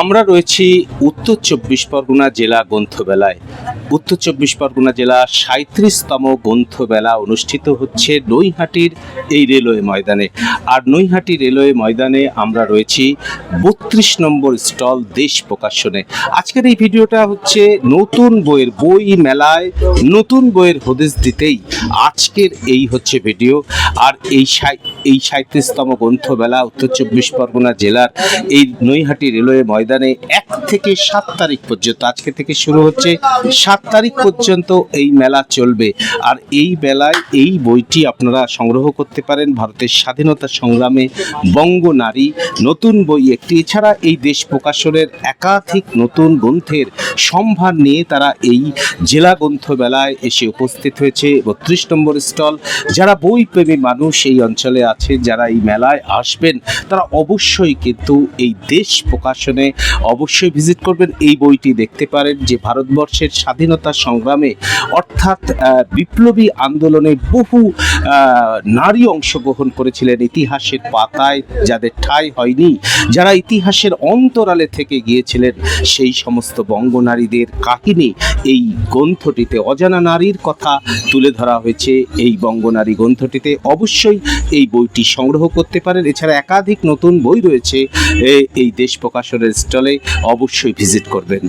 আমরা রয়েছি উত্তর চব্বিশ পরগনা জেলা গ্রন্থবেলায় উত্তর চব্বিশ পরগনা জেলা সাঁত্রিশতম গ্রন্থবেলা অনুষ্ঠিত হচ্ছে নৈহাটির এই রেলওয়ে ময়দানে। আর নৈহাটি রেলওয়ে ময়দানে আমরা রয়েছি বত্রিশ নম্বর স্টল দেশ প্রকাশনে। আজকের এই ভিডিওটা হচ্ছে নতুন বইয়ের বই মেলায় নতুন বইয়ের হদিস দিতেই আজকের এই হচ্ছে ভিডিও। আর এই এই সাঁত্রিশতম গ্রন্থবেলা উত্তর চব্বিশ পরগনা জেলার এই নৈহাটি রেলওয়ে ময়দানে এক থেকে সাত তারিখ পর্যন্ত, আজকে থেকে শুরু হচ্ছে সাত তারিখ পর্যন্ত এই মেলা চলবে। আর এই মেলায় এই বইটি আপনারা সংগ্রহ করতে পারেন ভারতের স্বাধীনতা সংগ্রামে বঙ্গ নারী নতুন বই একটি। এছাড়া এই দেশ প্রকাশনের একাধিক নতুন গ্রন্থের সম্ভার নিয়ে তারা এই জেলা গ্রন্থ মেলায় এসে উপস্থিত হয়েছে। বত্রিশ নম্বর স্টল, যারা বই প্রেমী মানুষ এই অঞ্চলে আছেন, যারা এই মেলায় আসবেন, তারা অবশ্যই কিন্তু এই দেশ প্রকাশনে অবশ্যই ভিজিট করবেন। এই বইটি দেখতে পারেন যে ভারতবর্ষের স্বাধীনতা সংগ্রামে অর্থাৎ বিপ্লবী আন্দোলনে বহু নারী অংশগ্রহণ করেছিলেন ইতিহাসের পাতায়, যাদের ঠাঁই হয়নি, যারা ইতিহাসের অন্তরালে থেকে গিয়েছিলেন, সেই সমস্ত বঙ্গনারীদের কাহিনী এই গ্রন্থটিতে, অজানা নারীর কথা তুলে ধরা হয়েছে এই বঙ্গনারী গ্রন্থটিতে। অবশ্যই এই বইটি সংগ্রহ করতে পারেন। এছাড়া একাধিক নতুন বই রয়েছে এই দেশ প্রকাশনের স্টলে অবশ্যই ভিজিট করবেন।